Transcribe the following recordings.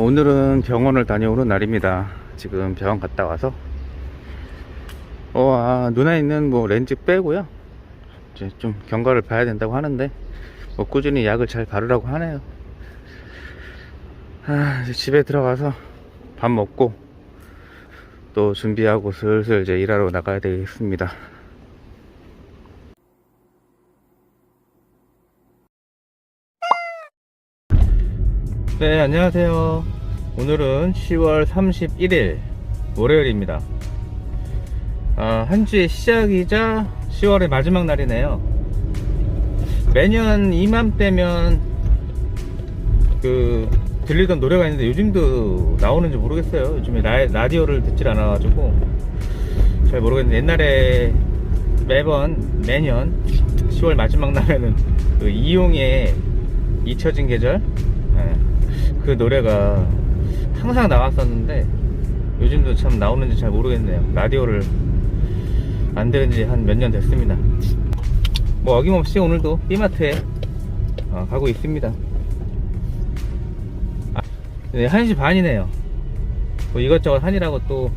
오늘은 병원을 다녀오는 날입니다. 지금 병원 갔다 와서 어, 아, 눈에 있는 뭐 렌즈 빼고요. 이제 좀 경과를 봐야 된다고 하는데 뭐 꾸준히 약을 잘 바르라고 하네요. 아, 집에 들어가서 밥 먹고 또 준비하고 슬슬 이제 일하러 나가야 되겠습니다. 네, 안녕하세요. 오늘은 10월 31일 월요일입니다. 아, 한 주의 시작이자 10월의 마지막 날이네요. 매년 이맘때면 그 들리던 노래가 있는데 요즘도 나오는지 모르겠어요. 요즘에 라, 라디오를 듣질 않아 가지고 잘 모르겠는데 옛날에 매번 매년 10월 마지막 날에는 그 이용의 잊혀진 계절 예, 그 노래가 항상 나왔었는데 요즘도 참 나오는지 잘 모르겠네요. 라디오를 안 들은 지한 몇 년 됐습니다. 뭐 어김없이 오늘도 B마트에 어, 가고 있습니다. 아, 네, 1시 반이네요. 뭐 이것저것 하니라고 또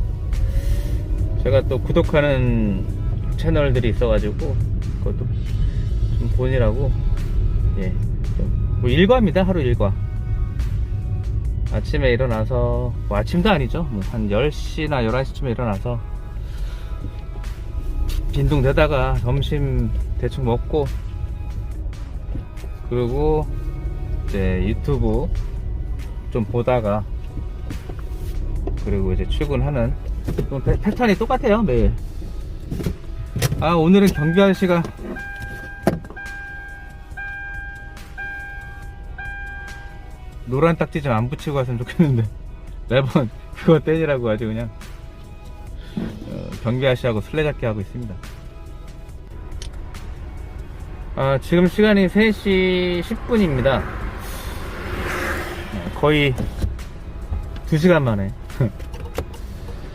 제가 또 구독하는 채널들이 있어가지고 그것도 좀 보느라고 예, 좀뭐 일과입니다. 하루 일과. 아침에 일어나서 뭐 아침도 아니죠. 뭐 한 10시나 11시쯤에 일어나서 빈둥대다가 점심 대충 먹고 그리고 이제 유튜브 좀 보다가 그리고 이제 출근하는 패턴이 똑같아요 매일 아 오늘은 경비 아저씨가 노란 딱지 좀 안 붙이고 왔으면 좋겠는데. 매번 그거 떼니라고 아주 그냥 어, 경비 아저씨하고 술래잡기 하고 있습니다. 아, 지금 시간이 3시 10분입니다. 거의 2시간 만에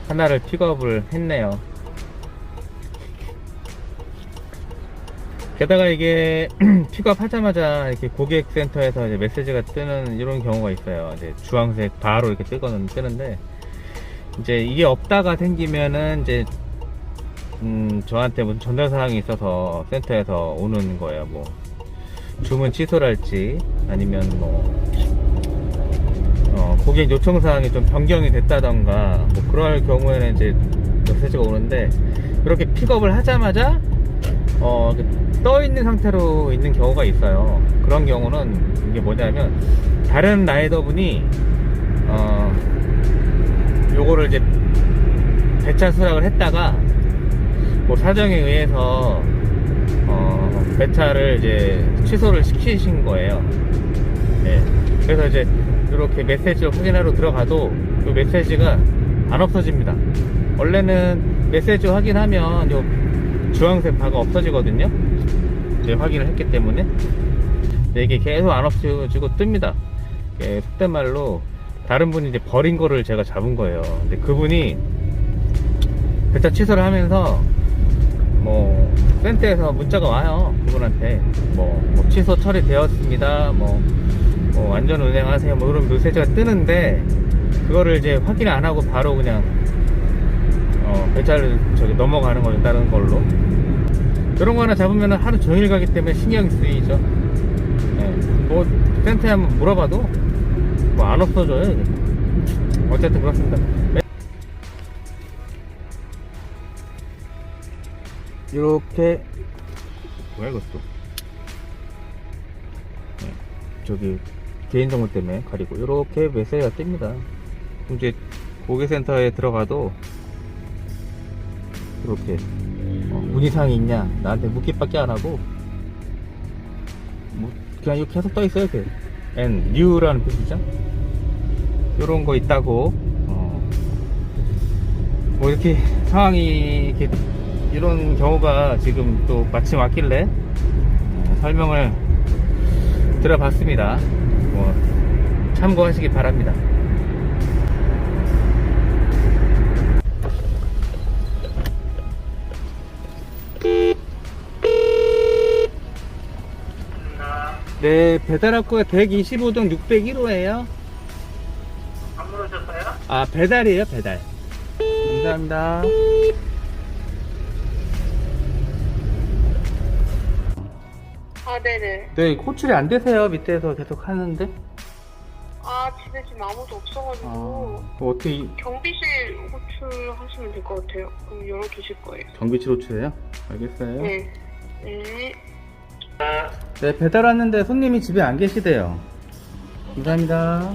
하나를 픽업을 했네요 게다가 이게 픽업 하자마자 이렇게 고객센터에서 이제 메시지가 뜨는 이런 경우가 있어요. 이제 주황색 바로 이렇게 뜨거는 뜨는데 이제 이게 없다가 생기면은 이제 음 저한테 무슨 전달 사항이 있어서 센터에서 오는 거예요. 뭐 주문 취소랄지 아니면 뭐 어, 고객 요청 사항이 좀 변경이 됐다던가 뭐 그럴 경우에는 이제 메시지가 오는데 그렇게 픽업을 하자마자 어, 떠 있는 상태로 있는 경우가 있어요. 그런 경우는 이게 뭐냐면 다른 라이더분이 어, 요거를 이제 배차 수락을 했다가 뭐 사정에 의해서 어, 배차를 이제 취소를 시키신 거예요. 네. 그래서 이제 이렇게 메시지를 확인하러 들어가도 그 메시지가 안 없어집니다. 원래는 메시지 확인하면 요 주황색 바가 없어지거든요. 이제 확인을 했기 때문에 근데 이게 계속 안 없어지고 뜹니다. 이게 속된 말로 다른 분이 이제 버린 거를 제가 잡은 거예요. 근데 그분이 배차 취소를 하면서 뭐 센터에서 문자가 와요. 그분한테 뭐, 뭐 취소 처리되었습니다. 뭐, 뭐 완전 운행하세요. 뭐 이런 메시지가 뜨는데 그거를 이제 확인 안 하고 바로 그냥 어, 배차를 저기 넘어가는 거죠. 다른 걸로. 이런 거 하나 잡으면 하루 종일 가기 때문에 신경이 쓰이죠. 예, 뭐, 센터에 한번 물어봐도 뭐 안 없어져요. 이게. 어쨌든 그렇습니다. 이렇게, 뭐야, 이것도. 예, 저기, 개인정보 때문에 가리고, 이렇게 메시지가 뜹니다. 이제, 고객센터에 들어가도, 이렇게 어, 문의사항이 있냐? 나한테 묻기밖에 안 하고 뭐, 그냥 이렇게 계속 떠 있어요 이렇게 N new라는 표시죠? 요런 거 있다고 어, 뭐 이렇게 상황이 이렇게 이런 경우가 지금 또 마침 왔길래 어, 설명을 들어봤습니다. 뭐 참고하시기 바랍니다 네, 배달학구가 125동 601호예요. 아 배달이에요 배달 감사합니다 아, 네네. 네 호출이 안 되세요 밑에서 계속 하는데 아, 집에 지금 아무도 없어가지고, 아, 뭐 어떻게 이- 경비실 호출하시면 될 것 같아요. 그럼 열어두실 거예요. 경비실 호출해요? 알겠어요 네. 네. 네 배달 왔는데 손님이 집에 안 계시대요. 감사합니다.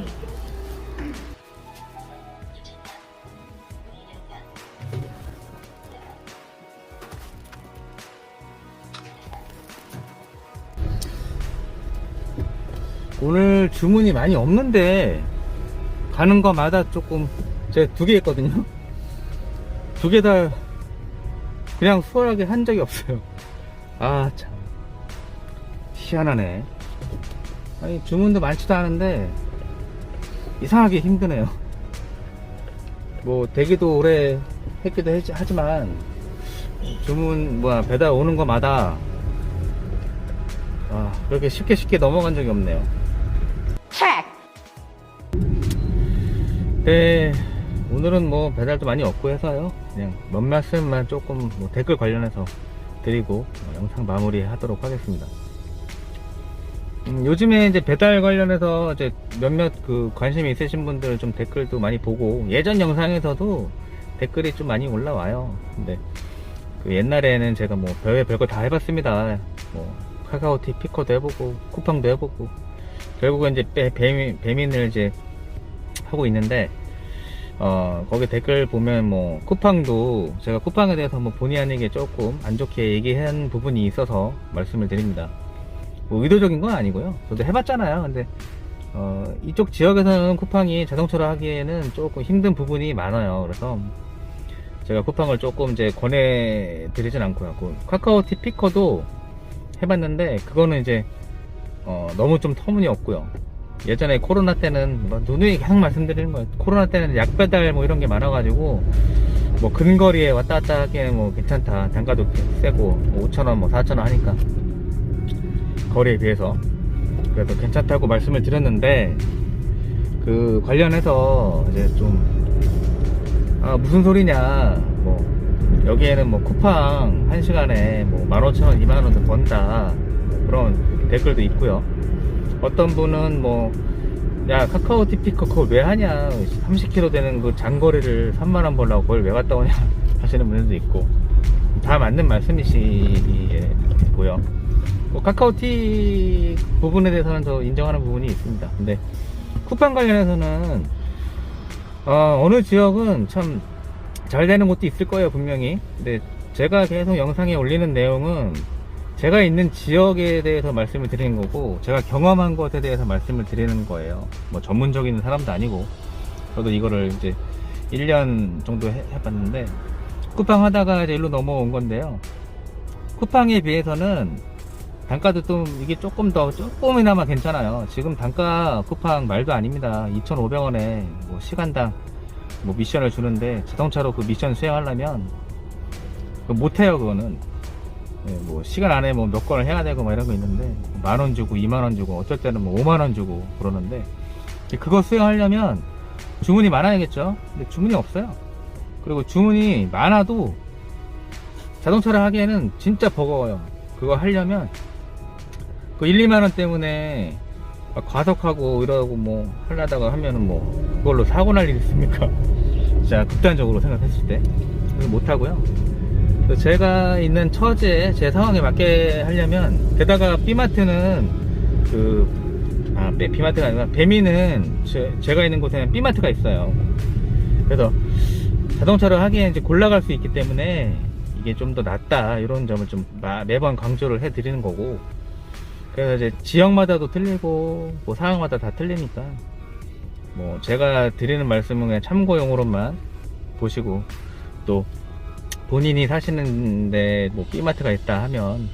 오늘 주문이 많이 없는데 가는 거마다 조금 제가 두 개 했거든요. 두 개 다 그냥 수월하게 한 적이 없어요. 아참 희한하네. 아니 주문도 많지도 않은데 이상하게 힘드네요. 뭐 되기도 오래 했기도 했- 하지만 주문 뭐야 배달 오는 거마다 아 그렇게 쉽게 쉽게 넘어간 적이 없네요. 네 오늘은 뭐 배달도 많이 없고 해서요. 그냥 몇 말씀만 조금 뭐 댓글 관련해서 드리고 어, 영상 마무리 하도록 하겠습니다 음, 요즘에 이제 배달 관련해서 이제 몇몇 그 관심이 있으신 분들 좀 댓글도 많이 보고 예전 영상에서도 댓글이 좀 많이 올라와요. 근데 그 옛날에는 제가 뭐 별의 별거 다 해봤습니다. 뭐 카카오티 피커도 해보고 쿠팡도 해보고 결국은 이제 배, 배민, 배민을 이제 하고 있는데 어 거기 댓글 보면 뭐 쿠팡도 제가 쿠팡에 대해서 뭐 본의 아니게 조금 안 좋게 얘기한 부분이 있어서 말씀을 드립니다. 뭐 의도적인 건 아니고요. 저도 해봤잖아요. 근데 어, 이쪽 지역에서는 쿠팡이 자동차로 하기에는 조금 힘든 부분이 많아요. 그래서 제가 쿠팡을 조금 이제 권해드리진 않고요. 그 카카오티 피커도 해봤는데 그거는 이제 어, 너무 좀 터무니없고요. 예전에 코로나 때는 뭐 누누이 계속 말씀드리는 거예요. 코로나 때는 약 배달 뭐 이런 게 많아가지고 뭐 근거리에 왔다 갔다 하기에는 뭐 괜찮다. 단가도 세고 5천원 뭐 4천원 하니까 거리에 비해서. 그래서 괜찮다고 말씀을 드렸는데 그 관련해서 이제 좀 아, 무슨 소리냐. 뭐 여기에는 뭐 쿠팡 한 시간에 뭐 15,000원 2만원도 번다. 뭐 그런 댓글도 있고요. 어떤 분은 뭐 야 카카오 티피커 그걸 왜 하냐. 30km 되는 그 장거리를 3만원 벌라고 그걸 왜 갔다 오냐 하시는 분들도 있고. 다 맞는 말씀이시고요 뭐 카카오티 부분에 대해서는 저 인정하는 부분이 있습니다. 근데 쿠팡 관련해서는 어, 느 지역은 참 잘 되는 곳도 있을 거예요 분명히. 근데 제가 계속 영상에 올리는 내용은 제가 있는 지역에 대해서 말씀을 드리는 거고 제가 경험한 것에 대해서 말씀을 드리는 거예요. 뭐 전문적인 사람도 아니고 저도 이거를 이제 1년 정도 해, 해봤는데 쿠팡 하다가 이제 일로 넘어온 건데요. 쿠팡에 비해서는 단가도 좀 이게 조금 더 조금이나마 괜찮아요. 지금 단가 쿠팡 말도 아닙니다. 2,500원에 뭐 시간당 뭐 미션을 주는데 자동차로 그 미션 수행하려면 그거 못해요 그거는. 예, 뭐 시간 안에 뭐 몇 건을 해야 되고 막 이런 거 있는데 만 원 주고 2만 원 주고 어쩔 때는 뭐 5만 원 주고 그러는데 그거 수행하려면 주문이 많아야겠죠. 근데 주문이 없어요. 그리고 주문이 많아도 자동차를 하기에는 진짜 버거워요. 그거 하려면 그 1, 2만원 때문에 막 과속하고 이러고 뭐 하려다가 하면은 뭐 그걸로 사고 날 일 있습니까? 진짜 극단적으로 생각했을 때. 못하고요. 그래서 제가 있는 처지에 제 상황에 맞게 하려면 게다가 B마트는 그, 아, 네, B마트가 아니라 배미는 제, 제가 있는 곳에는 B마트가 있어요. 그래서 자동차를 하기에 이제 골라갈 수 있기 때문에 이게 좀 더 낫다 이런 점을 좀 마- 매번 강조를 해드리는 거고 그래서 이제 지역마다도 틀리고 뭐 상황마다 다 틀리니까. 뭐 제가 드리는 말씀은 그냥 참고용으로만 보시고 또 본인이 사시는데 뭐 B마트가 있다 하면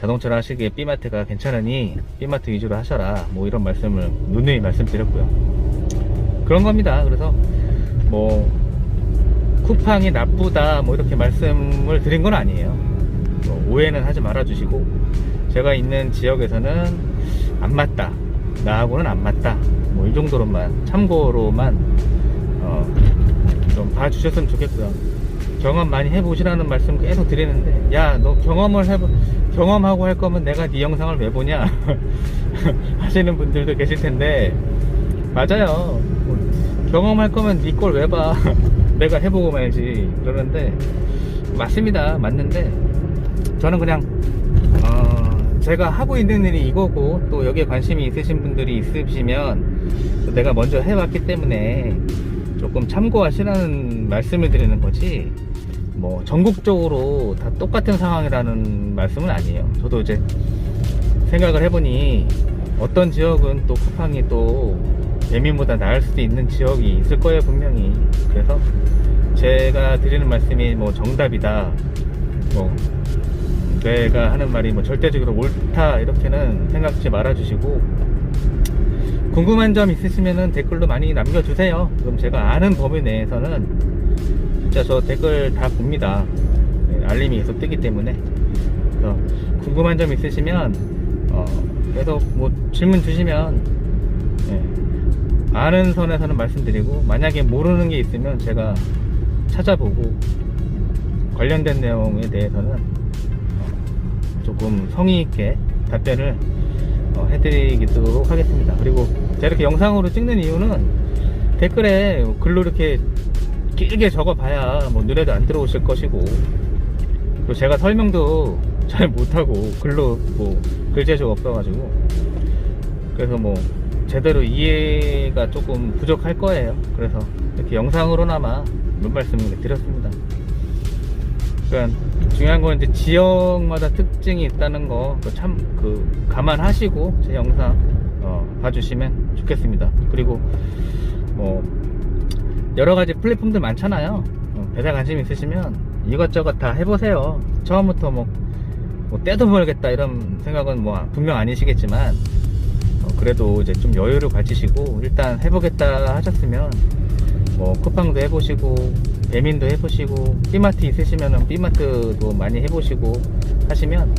자동차를 하시기에 B마트가 괜찮으니 B마트 위주로 하셔라. 뭐 이런 말씀을 누누이 말씀드렸고요. 그런 겁니다. 그래서 뭐 쿠팡이 나쁘다 뭐 이렇게 말씀을 드린 건 아니에요. 뭐 오해는 하지 말아 주시고 제가 있는 지역에서는 안 맞다 나하고는 안 맞다 뭐 이 정도로만 참고로만 어, 어, 좀 봐주셨으면 좋겠고요. 경험 많이 해보시라는 말씀 계속 드리는데, 야, 너 경험을 해보, 경험하고 할 거면 내가 네 영상을 왜 보냐? 하시는 분들도 계실 텐데, 맞아요. 뭐, 경험할 거면 네 걸 왜 봐? 내가 해보고 말지. 그러는데, 맞습니다. 맞는데, 저는 그냥, 어, 제가 하고 있는 일이 이거고, 또 여기에 관심이 있으신 분들이 있으시면, 또 내가 먼저 해왔기 때문에, 조금 참고하시라는 말씀을 드리는 거지, 뭐, 전국적으로 다 똑같은 상황이라는 말씀은 아니에요. 저도 이제 생각을 해보니, 어떤 지역은 또 쿠팡이 또 배민보다 나을 수도 있는 지역이 있을 거예요, 분명히. 그래서 제가 드리는 말씀이 뭐 정답이다, 뭐, 내가 하는 말이 뭐 절대적으로 옳다, 이렇게는 생각지 말아주시고, 궁금한 점 있으시면은 댓글로 많이 남겨주세요. 그럼 제가 아는 범위 내에서는 진짜 저 댓글 다 봅니다. 네, 알림이 계속 뜨기 때문에. 그래서 궁금한 점 있으시면, 어, 계속 뭐 질문 주시면, 네, 아는 선에서는 말씀드리고, 만약에 모르는 게 있으면 제가 찾아보고, 관련된 내용에 대해서는 어, 조금 성의 있게 답변을 어, 해드리도록 하겠습니다. 그리고 제가 이렇게 영상으로 찍는 이유는 댓글에 글로 이렇게 길게 적어봐야 뭐 눈에도 안 들어오실 것이고 그리고 제가 설명도 잘 못하고 글로 뭐 글재주가 없어가지고 그래서 뭐 제대로 이해가 조금 부족할 거예요. 그래서 이렇게 영상으로나마 몇 말씀을 드렸습니다. 그러니까 중요한 건 이제 지역마다 특징이 있다는 거 참 그 감안하시고 제 영상 어, 봐주시면 좋겠습니다. 그리고 뭐 여러 가지 플랫폼들 많잖아요. 어, 배달 관심 있으시면 이것저것 다 해보세요. 처음부터 뭐, 뭐 떼도 벌겠다 이런 생각은 뭐 분명 아니시겠지만 어, 그래도 이제 좀 여유를 가지시고 일단 해보겠다 하셨으면 뭐 쿠팡도 해보시고 배민도 해보시고 삐마트 있으시면은 삐마트도 많이 해보시고 하시면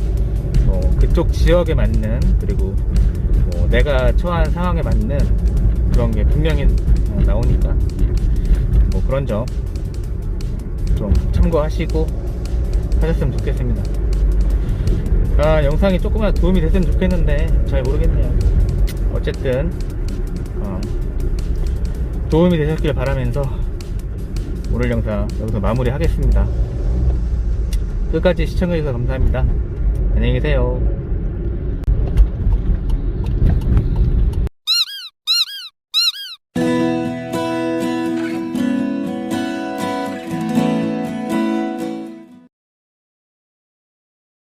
뭐 그쪽 지역에 맞는 그리고 뭐 내가 처한 상황에 맞는 그런 게 분명히 어, 나오니까 뭐 그런 점 좀 참고하시고 하셨으면 좋겠습니다. 아 영상이 조금만 도움이 됐으면 좋겠는데 잘 모르겠네요. 어쨌든 어, 도움이 되셨길 바라면서 오늘 영상 여기서 마무리 하겠습니다. 끝까지 시청해주셔서 감사합니다. 안녕히 계세요.